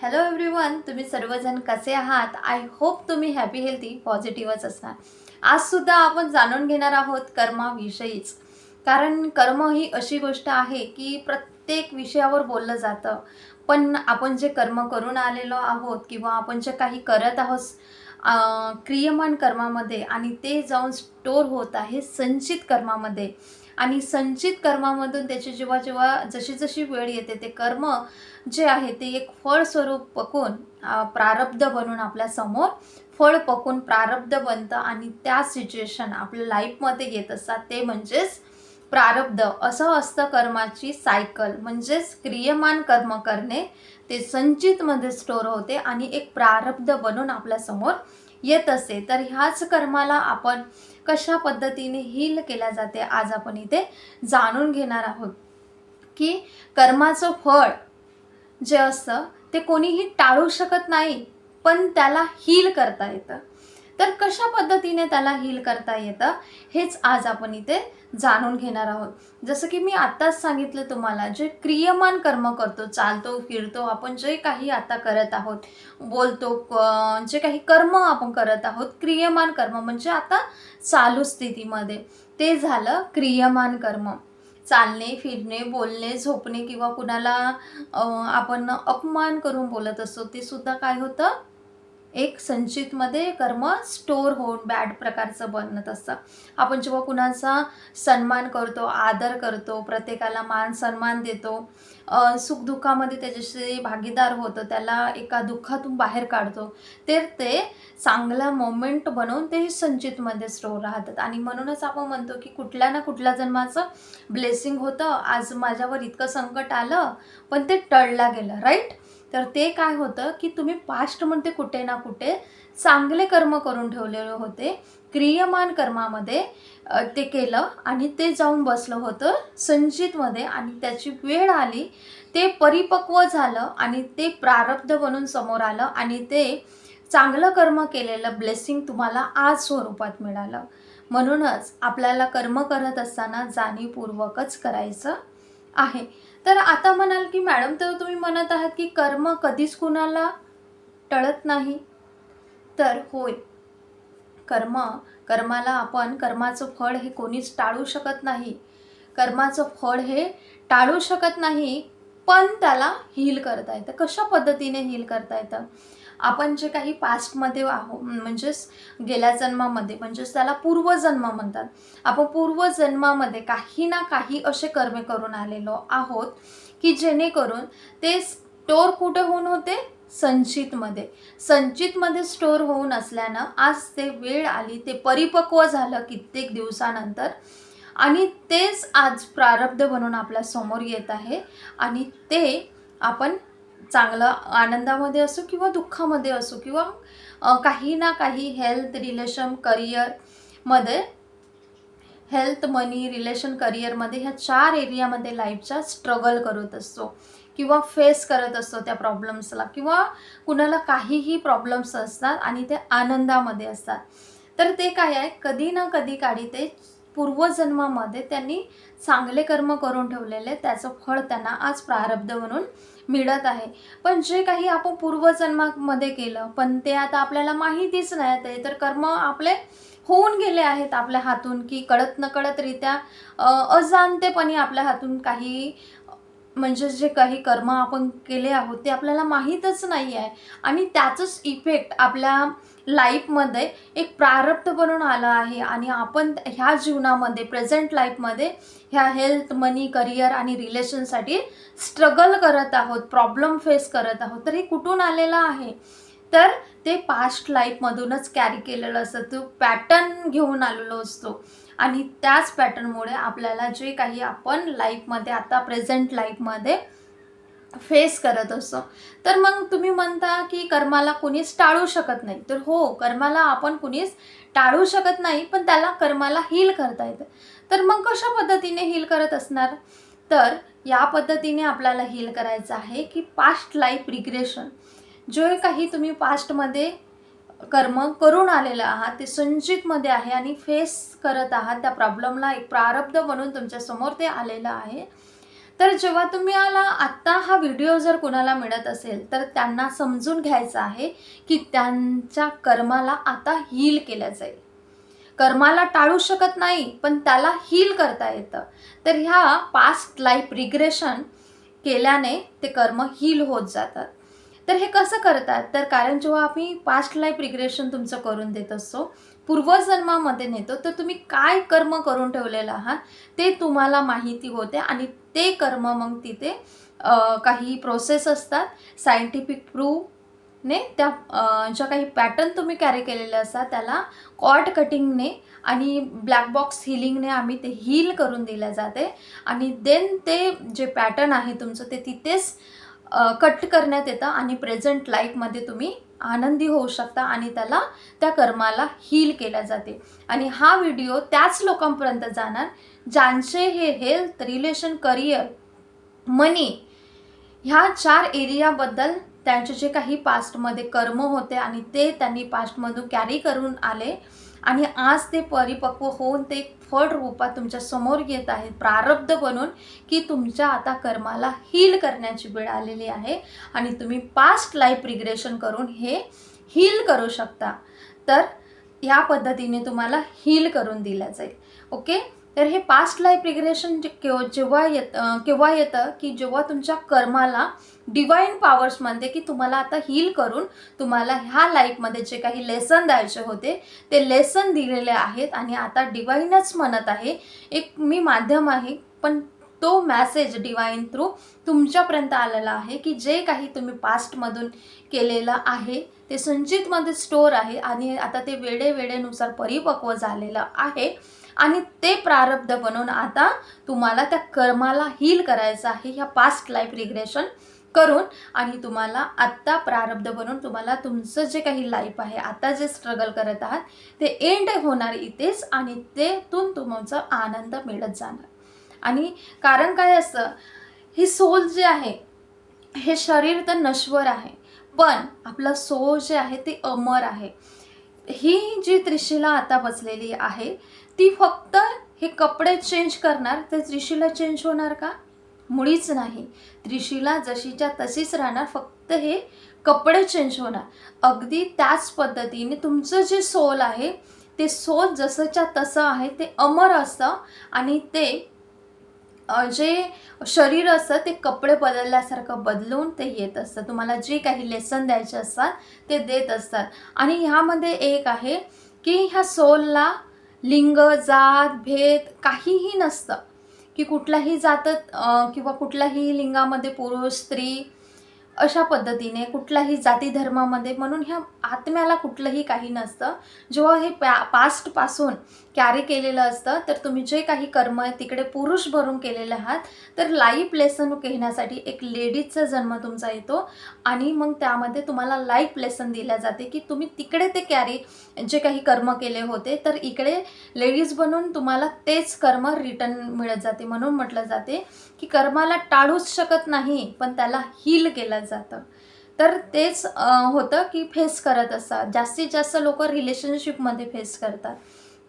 Hello everyone तुम्ही सर्वजण कसे आहात? आय होप तुम्ही हॅपी हेल्थी पॉझिटिव्हच असणार. आजसुद्धा आपण जाणून घेणार आहोत कर्माविषयीच. कारण कर्म ही अशी गोष्ट आहे की प्रत्येक विषयावर बोललं जातं. पण आपण जे कर्म करून आलेलो आहोत किंवा आपण जे काही करत आहोत क्रियमान कर्मामध्ये आणि ते जाऊन स्टोर होत आहे संचित कर्मामध्ये. आणि संचित कर्मामधून त्याची जेव्हा जेव्हा जशी जशी वेळ येते ते कर्म जे आहे ते एक फळ स्वरूप पकून प्रारब्ध बनून आपल्यासमोर फळ पकून प्रारब्ध बनतं आणि त्या सिच्युएशन आपल्या लाईफमध्ये येत असतात. ते म्हणजेच प्रारब्ध. असं असतं कर्माची सायकल म्हणजेच क्रियमान कर्म करणे. ते संचितमध्ये स्टोर होते आणि एक प्रारब्ध बनून आपल्यासमोर येत असते तर ह्याच कर्माला आपण कशा पद्धतीने हील केल्या जाते आज आपण इथे जाणून घेणार आहोत. की कर्माचं फळ जे असतं ते कोणीही टाळू शकत नाही पण त्याला हील करता येतं. तर कशा पद्धतीने त्याला हील करता येतं हेच आज आपण इथे जाणून घेणार आहोत. जसं की मी आत्ताच सांगितलं तुम्हाला जे क्रियमान कर्म करतो चालतो फिरतो आपण जे काही आता करत आहोत बोलतो जे काही कर्म आपण करत आहोत क्रियमान कर्म म्हणजे आता चालू स्थितीमध्ये ते झालं क्रियमान कर्म. चालणे फिरणे बोलणे झोपणे किंवा कुणाला आपण अपमान करून बोलत असतो ते सुद्धा काय होतं? एक संचितमध्ये कर्म स्टोर होऊन बॅड प्रकारचं बनत असतं. आपण जेव्हा कुणाचा सन्मान करतो आदर करतो प्रत्येकाला मान सन्मान देतो सुखदुःखामध्ये त्याच्याशी भागीदार होतं त्याला एका दुःखातून बाहेर काढतो तर ते चांगला मोमेंट बनवून ते संचितमध्ये स्टोर राहतात. आणि म्हणूनच आपण म्हणतो की कुठल्या ना कुठल्या जन्माचं ब्लेसिंग होतं. आज माझ्यावर इतकं संकट आलं पण ते टळला गेलं राईट तर ते काय होतं की तुम्ही पास्टमध्ये कुठे ना कुठे चांगले कर्म करून ठेवलेले होते. क्रियमान कर्मामध्ये ते केलं आणि ते जाऊन बसलं होतं संचितमध्ये आणि त्याची वेळ आली. ते परिपक्व झालं आणि ते प्रारब्ध बनून समोर आलं आणि ते चांगलं कर्म केलेलं ब्लेसिंग तुम्हाला आज स्वरूपात मिळालं. म्हणूनच आपल्याला कर्म करत असताना जाणीवपूर्वकच करायचं आहे. तर आता म्हणाल की मॅडम तर तुम्ही म्हणत आहात की कर्म कधीच कुणाला टळत नाही. तर होय. कर्म कर्माला आपण कर्माचं फळ हे कोणीच टाळू शकत नाही. कर्माचं फळ हे टाळू शकत नाही पण त्याला हील करता येतं. कशा पद्धतीने हील करता येतं? आपण जे काही पास्टमध्ये आहो म्हणजेच गेल्या जन्मामध्ये म्हणजेच त्याला पूर्वजन्म म्हणतात. आपण पूर्वजन्मामध्ये काही ना काही असे कर्मे करून आलेलो आहोत की जेणेकरून ते स्टोर कुठे होऊन होते? संचितमध्ये. संचितमध्ये स्टोर होऊन असल्यानं आज ते वेळ आली ते परिपक्व झालं कित्येक दिवसानंतर. आणि तेच आज प्रारब्ध बनून आपल्यासमोर येत आहे. आणि ते आपण चांगलं आनंदामध्ये असो किंवा दुःखामध्ये असो किंवा काही ना काही हेल्थ रिलेशन करिअरमध्ये हेल्थ मनी रिलेशन करिअरमध्ये ह्या चार एरियामध्ये लाईफच्या स्ट्रगल करत असतो. किंवा फेस करत असतो त्या प्रॉब्लेम्सला किंवा कुणाला काहीही प्रॉब्लेम्स असतात आणि ते आनंदामध्ये असतात. तर ते काय आहे? कधी ना कधी काढी ते पूर्वजन्मामध्ये त्यांनी चांगले कर्म करून ठेवलेले त्याचं फळ त्यांना आज प्रारब्ध म्हणून मिळत आहे. पण जे काही आपण पूर्वजन्मामध्ये केलं पण ते आता आपल्याला माहितीच नाही ते तर कर्म आपले होऊन गेले आहेत आपल्या हातून की कळत नकळतरित्या अजाणतेपणी आपल्या हातून काही म्हणजे जे काही कर्म आपण केले आहोत ते आपल्याला माहीतच नाही आहे आणि त्याचंच इफेक्ट आपल्या लाईफमध्ये एक प्रारब्ध बनून आलं आहे आणि आपण ह्या जीवनामध्ये प्रेझेंट लाईफमध्ये ह्या हेल्थ मनी करिअर आणि रिलेशनसाठी स्ट्रगल करत आहोत प्रॉब्लेम फेस करत आहोत. तर हे कुठून आलेलं आहे? तर ते पास्ट लाईफमधूनच कॅरी केलेलं असतं. तो पॅटर्न घेऊन आलेलो असतो. आणि त्याच पॅटर्नमुळे आपल्याला जे काही आपण लाईफमध्ये आता प्रेझेंट लाईफमध्ये फेस करत असतो. तर मग तुम्ही म्हणता की कर्माला कुणीच टाळू शकत नाही. तर हो कर्माला आपण कुणीच टाळू शकत नाही पण त्याला कर्माला हील करता येतं. तर मग कशा पद्धतीने हील करत असणार? तर या पद्धतीने आपल्याला हील करायचं आहे की पास्ट लाईफ रिग्रेशन जे काही तुम्ही पास्टमध्ये कर्म करून आलेलं आहात ते संचितमध्ये आहे आणि फेस करत आहात त्या प्रॉब्लेमला एक प्रारब्ध म्हणून तुमच्यासमोर ते आलेलं आहे. तर जेव्हा तुम्ही आला आत्ता हा व्हिडिओ जर कुणाला मिळत असेल तर त्यांना समजून घ्यायचं आहे की त्यांच्या कर्माला आता हील केलं जाईल. कर्माला टाळू शकत नाही पण त्याला हील करता येतं. तर ह्या पास्ट लाईफ रिग्रेशन केल्याने ते कर्म हील होत जातात. तर हे कसं करतात? तर कारण जेव्हा आम्ही पास्ट लाईफ रिग्रेशन तुमचं करून देत असतो पूर्वजन्मामध्ये नेतो तर तुम्ही काय कर्म करून ठेवलेलं आहात ते तुम्हाला माहिती होते आणि ते कर्म मग तिथे काही प्रोसेस असतात. सायंटिफिक प्रूफने त्या ज्या काही पॅटर्न तुम्ही कॅरी केलेले असतात त्याला कॉट कटिंगने आणि ब्लॅक बॉक्स हिलिंगने आम्ही ते हील करून दिल्या जाते. आणि देन ते जे पॅटर्न आहे तुमचं ते तिथेच कट करण्यात येतं आणि प्रेझेंट लाईफमध्ये तुम्ही आनंदी होऊ शकता आणि त्याला त्या कर्माला हील केल्या जाते. आणि हा व्हिडिओ त्याच लोकांपर्यंत जाणार ज्यांचे हे हेल्थ रिलेशन करिअर मनी ह्या चार एरियाबद्दल त्यांचे जे काही पास्टमध्ये कर्म होते आणि ते त्यांनी पास्टमधून कॅरी करून आले आणि आज ते परिपक्व होऊन ते फळ रूपात तुमच्यासमोर येत आहेत प्रारब्ध बनून की तुमच्या आता कर्माला हील करण्याची वेळ आलेली आहे आणि तुम्ही पास्ट लाईफ रिग्रेशन करून हे हील करू शकता. तर ह्या पद्धतीने तुम्हाला हील करून दिल्या जाईल. ओके तर हे पास्ट लाईफ रिग्रेशन जेव्हा येत केव्हा येतं की जेव्हा तुमच्या कर्माला डिवाईन पॉवर्स म्हणते की तुम्हाला आता हील करून तुम्हाला ह्या लाईफमध्ये जे काही लेसन द्यायचे होते ते लेसन दिलेले आहेत. आणि आता डिवाईनच म्हणत आहे. एक मी माध्यम आहे पण तो मॅसेज डिवाईन थ्रू तुमच्यापर्यंत आलेला आहे की जे काही तुम्ही पास्टमधून केलेलं आहे ते संचितमध्ये स्टोअर आहे. आणि आता ते वेळेवेळेनुसार परिपक्व झालेलं आहे. आणि ते प्रारब्ध बनवून आता तुम्हाला त्या कर्माला हील करायचं आहे. ह्या पास्ट लाईफ रिग्रेशन करून आणि तुम्हाला आत्ता प्रारब्ध बनून तुम्हाला तुमचं जे काही लाईफ आहे आता जे स्ट्रगल करत आहात ते एंड होणार इथेच आणि तेथून तुमचा आनंद मिळत जाणार. आणि कारण काय असतं ही सोल जे आहे हे शरीर तर नश्वर आहे पण आपलं सोल जे आहे ते अमर आहे. ही जी त्रिशिला आता बसलेली आहे ती फक्त हे कपडे चेंज करणार तर त्रिशिला चेंज होणार का? मुळीच नाही. त्रिशिला जशीच्या तशीच राहणार फक्त हे कपडे चेंज होणार. अगदी त्याच पद्धतीने तुमचं जे सोल आहे ते सोल जसंच्या तसं आहे ते अमर असतं आणि ते जे शरीर असतं ते कपडे बदलल्यासारखं बदलून ते येत असतं. तुम्हाला जे काही लेसन द्यायचे असतात ते देत असतात. आणि ह्यामध्ये एक आहे की ह्या सोलला लिंग जात भेद काहीही नसतं. की कुठल्याही जातत किंवा कुठल्याही लिंगामध्ये पुरुष स्त्री अशा पद्धतीने कुठल्याही जाती धर्मामध्ये म्हणून ह्या आत्म्याला कुठलंही काही नसतं. जेव्हा हे पॅ पास्टपासून कॅरी केलेलं असतं तर तुम्ही जे काही कर्म आहे तिकडे पुरुष भरून केलेले आहात तर लाईफ लेसन घेण्यासाठी एक लेडीजचा जन्म तुमचा येतो आणि मग त्यामध्ये तुम्हाला लाईफ लेसन दिल्या जाते की तुम्ही तिकडे ते कॅरी जे काही कर्म केले होते तर इकडे लेडीज बनून तुम्हाला तेच कर्म रिटर्न मिळत जाते. म्हणून म्हटलं जाते की कर्माला टाळूच शकत नाही पण त्याला हील केलं जातं. तर तेच होतं की फेस करत असतात. जास्तीत जास्त लोक रिलेशनशिपमध्ये फेस करतात.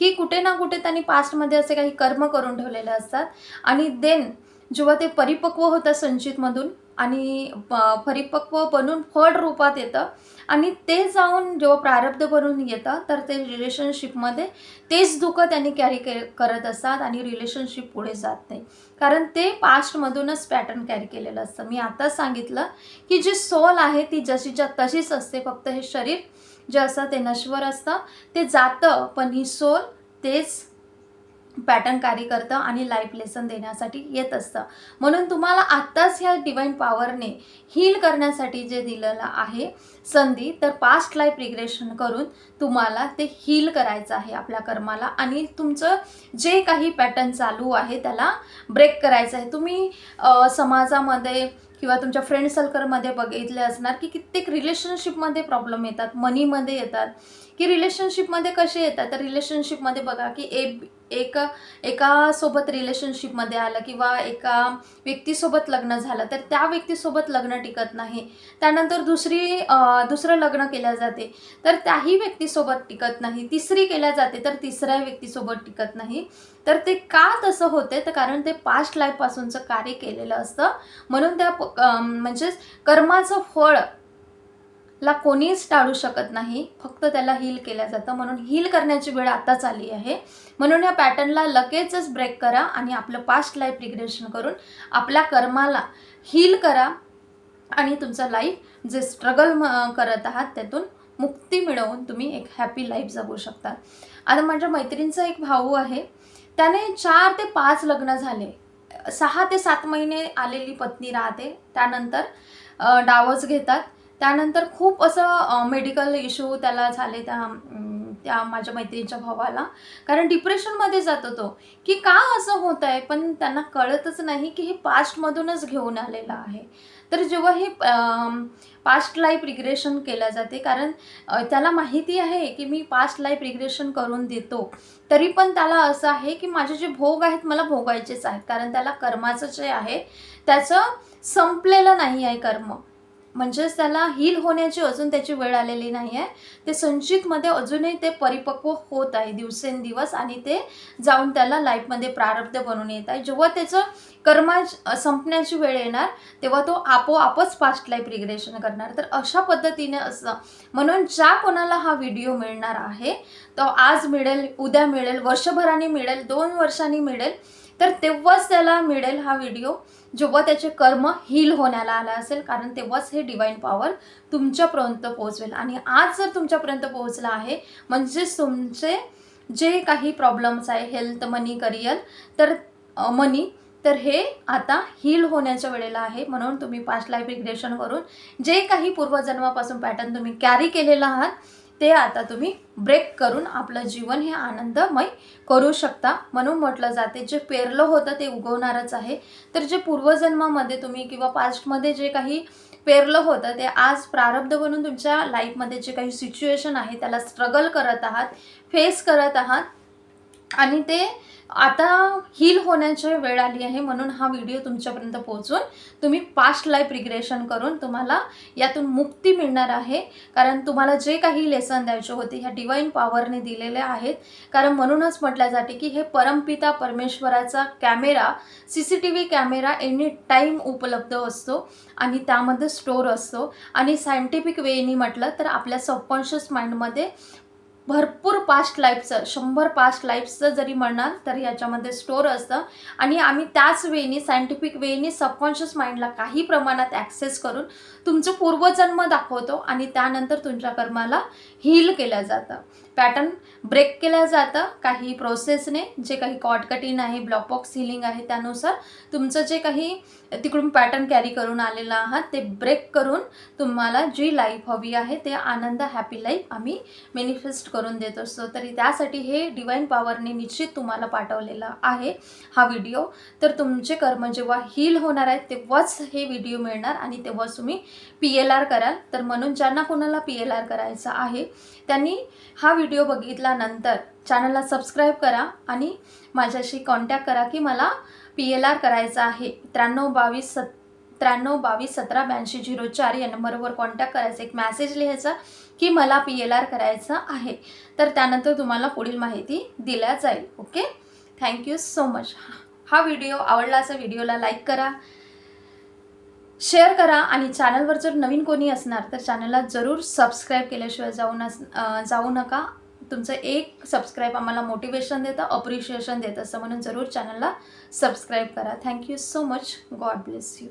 की कुठे ना कुठे त्यांनी पास्टमध्ये असे काही कर्म करून ठेवलेले असतात. आणि देन जेव्हा ते परिपक्व होतं संचितमधून आणि प- परिपक्व बनून फळ रूपात येतं आणि ते जाऊन जेव्हा प्रारब्ध बनून येतं तर ते रिलेशनशिपमध्ये तेच दुःख त्यांनी कॅरी के करत असतात आणि रिलेशनशिप पुढे जात नाही. कारण ते पास्टमधूनच पॅटर्न कॅरी केलेलं असतं. मी आताच सांगितलं की जी सोल आहे ती जशीच्या तशीच असते. फक्त हे शरीर जे असतं ते नश्वर असतं ते जातं पण ही सोल तेच पॅटर्न कार्य करतं आणि लाईफ लेसन देण्यासाठी येत असतं. म्हणून तुम्हाला आत्ताच ह्या डिवाईन पॉवरने हील करण्यासाठी जे दिलेलं आहे संधी तर पास्ट लाईफ रिग्रेशन करून तुम्हाला ते हील करायचं आहे आपल्या कर्माला. आणि तुमचं जे काही पॅटर्न चालू आहे त्याला ब्रेक करायचं आहे. तुम्ही समाजामध्ये किंवा तुमच्या फ्रेंड सर्कलमध्ये बघितले असणार की कित्येक रिलेशनशिपमध्ये प्रॉब्लेम येतात मनीमध्ये येतात. की रिलेशनशिपमध्ये कसे येतात? तर रिलेशनशिपमध्ये बघा की ए एक एकासोबत रिलेशनशिपमध्ये आलं किंवा एका व्यक्तीसोबत लग्न झालं तर त्या व्यक्तीसोबत लग्न टिकत नाही. त्यानंतर दुसरी दुसरं लग्न केलं जाते तर त्याही व्यक्तीसोबत टिकत नाही. तिसरी केल्या जाते तर तिसऱ्या व्यक्तीसोबत टिकत नाही. तर ते का तसं होते? तर कारण ते पास्ट लाईफपासूनचं कार्य केलेलं असतं. म्हणून त्या प- म्हणजेच कर्माचं फळ ला कोणीच टाळू शकत नाही. फक्त त्याला हील केलं जातं. म्हणून हील करण्याची वेळ आताच आली आहे. म्हणून ह्या पॅटर्नला लगेचच ब्रेक करा आणि आपलं पास्ट लाईफ रिग्रेशन करून आपल्या कर्माला हील करा आणि तुमचं लाईफ जे स्ट्रगल करत आहात त्यातून मुक्ती मिळवून तुम्ही एक हॅपी लाईफ जगू शकता. आता माझ्या मैत्रिणीचा एक भाऊ आहे. त्याने चार ते पाच लग्न झाले. सहा ते सात महिने आलेली पत्नी राहते. त्यानंतर डावच घेतात. त्यानंतर खूप असं मेडिकल इश्यू त्याला झाले त्या त्या माझ्या मैत्रिणीच्या भावाला. कारण डिप्रेशनमध्ये जातो तो की का असं होत आहे? पण त्यांना कळतच नाही की हे पास्टमधूनच घेऊन आलेलं आहे. तर जेव्हा हे पास्ट लाईफ रिग्रेशन केल्या जाते कारण त्याला माहिती आहे की मी पास्ट लाईफ रिग्रेशन करून देतो. तरी पण त्याला असं आहे की माझे जे भोग आहेत मला भोगायचेच आहेत. कारण त्याला कर्माचं जे आहे त्याचं संपलेलं नाही आहे कर्म. म्हणजेच त्याला हील होण्याची अजून त्याची वेळ आलेली नाही आहे ते संचितमध्ये अजूनही ते परिपक्व होत आहे दिवसेंदिवस आणि ते जाऊन त्याला लाईफमध्ये प्रारब्ध बनून येत आहे. जेव्हा त्याचं कर्मा संपण्याची वेळ येणार तेव्हा तो आपोआपच फास्ट लाईफ रिग्रेशन करणार. तर अशा पद्धतीने असं म्हणून ज्या कोणाला हा व्हिडिओ मिळणार आहे तो आज मिळेल उद्या मिळेल वर्षभराने मिळेल दोन वर्षांनी मिळेल तर तेव्हाच त्याला मिळेल हा व्हिडिओ जेव्हा त्याचे कर्म हील होण्याला आला असेल कारण तेव्हाच हे डिवाईन पॉवर तुमच्यापर्यंत पोहोचवेल. आणि आज जर तुमच्यापर्यंत पोहोचला आहे म्हणजेच तुमचे जे काही प्रॉब्लेम्स आहे हेल्थ मनी करिअर तर मनी तर हे आता हील होण्याच्या वेळेला आहे. म्हणून तुम्ही पास्ट लाईफ रिग्रेशन करून जे काही पूर्वजन्मापासून पॅटर्न तुम्ही कॅरी केलेला आहात ते आता तुम्ही ब्रेक करून आपलं जीवन हे आनंदमय करू शकता. म्हणून म्हटलं जाते जे पेरलं होतं ते उगवणारच आहे. तर जे पूर्वजन्मामध्ये तुम्ही किंवा पास्टमध्ये जे काही पेरलं होतं ते आज प्रारब्ध बनून तुमच्या लाईफमध्ये जे काही सिच्युएशन आहे त्याला स्ट्रगल करत आहात फेस करत आहात आणि ते आता हील होण्याची वेळ आली आहे म्हणून हा व्हिडिओ तुमच्यापर्यंत पोहोचून तुम्ही पास्ट लाईफ रिग्रेशन करून तुम्हाला यातून मुक्ती मिळणार आहे. कारण तुम्हाला जे काही लेसन द्यायचे होते ह्या डिवाईन पॉवरने दिलेले आहेत. कारण म्हणूनच म्हटलं जाते की हे परमपिता परमेश्वराचा camera C C T V camera any time उपलब्ध असतो आणि त्यामध्ये स्टोर असतो. आणि सायंटिफिक वेनी म्हटलं तर आपल्या सबकॉन्शियस माइंडमध्ये भरपूर पास्ट लाईफचं शंभर पास्ट लाईफचं जरी म्हणाल तर याच्यामध्ये स्टोर असतं. आणि आम्ही त्याच वेने सायंटिफिक वेने सबकॉन्शियस माइंडला काही प्रमाणात ॲक्सेस करून तुमचं पूर्वजन्म दाखवतो आणि त्यानंतर तुमच्या कर्माला हील केलं जातं. पॅटर्न ब्रेक केलं जातं काही प्रोसेसने जे काही कॉटकटीन आहे ब्लॉकबॉक्स हिलिंग आहे त्यानुसार तुमचं जे काही तिकडून पॅटर्न कॅरी करून आलेलं आहात ते ब्रेक करून तुम्हाला जी लाईफ हवी आहे ते आनंद हॅपी लाईफ आम्ही मॅनिफेस्ट करून देत. असतो तरी त्यासाठी हे डिवाईन पॉवरने निश्चित तुम्हाला पाठवलेला आहे हा व्हिडिओ तर तुमचे कर्म जेव्हा हील होणार आहेत तेव्हाच हे व्हिडिओ मिळणार आणि तेव्हाच तुम्ही पी एल आर कराल. तर म्हणून ज्यांना कोणाला पी एल आर करायचा आहे त्यांनी हा व्हिडिओ व्हिडिओ बघितल्यानंतर चॅनलला सबस्क्राईब करा आणि माझ्याशी कॉन्टॅक्ट करा की मला पी एल आर करायचा आहे. त्र्याण्णव बावीस सत् त्र्याण्णव बावीस सतरा ब्याऐंशी झिरो चार या नंबरवर कॉन्टॅक्ट करायचा. एक मॅसेज लिहायचा की मला पी एल आर करायचं आहे. तर त्यानंतर तुम्हाला पुढील माहिती दिल्या जाईल. Okay thank you so much हा व्हिडिओ आवडला असा व्हिडिओला लाईक करा. शेअर करा आणि चॅनलवर जर नवीन कोणी असणार तर चॅनलला जरूर सबस्क्राईब केल्याशिवाय जाऊ नस जाऊ नका. तुमचं एक सबस्क्राईब आम्हाला मोटिवेशन देतं अप्रिशिएशन देत असं म्हणून जरूर चॅनलला सबस्क्राईब करा. Thank you so much God bless you